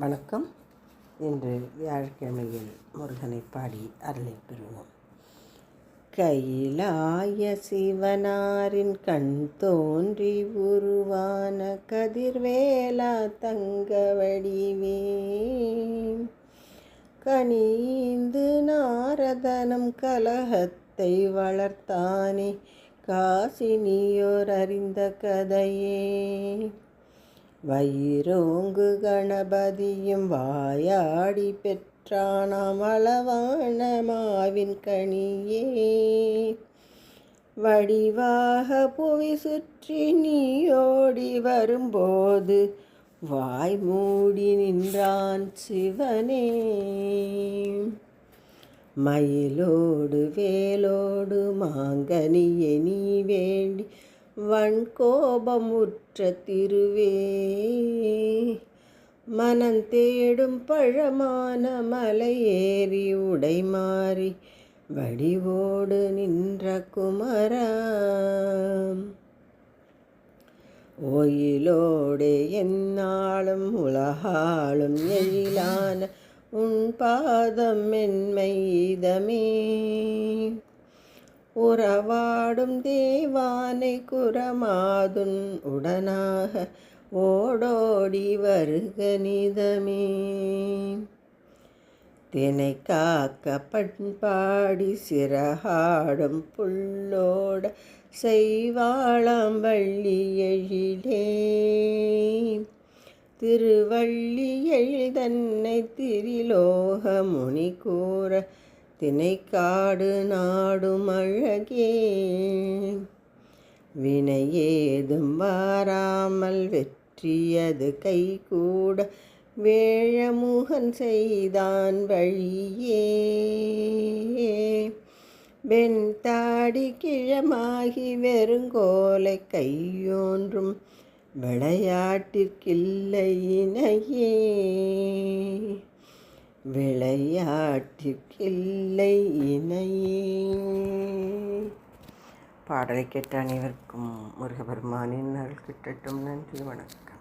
வணக்கம். இன்று வியாழக்கிழமையில் முருகனை பாடி அருளை பெறுவோம். கையிலாய சிவனாரின் கண் தோன்றி உருவான கதிர்வேலா தங்க வடிவே கனிந்து நாரதனம் கலகத்தை வளர்த்தானே காசினியோர் அறிந்த கதையே. வயிறோங்கு கணபதியும் வாயாடி பெற்றானாம் அளவான மாவின் கனியே. வடிவாக புவி சுற்றி நீயோடி வரும்போது வாய் மூடி நின்றான் சிவனே. மயிலோடு வேலோடு மாங்கனியை நீ வேண்டி வன்கோபமுற்ற திருவே. மனம் தேடும் பழமான மலையேறி உடை மாறி வடிவோடு நின்ற குமரா. ஓயிலோடு என்னாலும் உலகாலும் எழிலான உன் பாதம் மென்மை இதமே உறவாடும் தேவானை குரமாதுன் உடனாக ஓடோடி வருக நிதமே. தினை காக்க பண்பாடி சிறகாடும் புல்லோட செய்வாளாம் வள்ளி எழிலே. திருவள்ளி எழிதன்னை திரிலோக முனி கூற தினைக்காடு நாடும் அழகே. வினையேதும் வாராமல் வெற்றியது கைகூட வேழமுகன் செய்தான் வழியே. வெண்தாடி கிழமாகி வெறுங்கோலை கையோன்றும் விளையாட்டிற்கில்லை இணையே. விளையாட்டிற்கில்லை இணையே. பாடலை கேட்ட அனைவருக்கும் முருகபெருமானின் நாள் கிட்டட்டும். நன்றி வணக்கம்.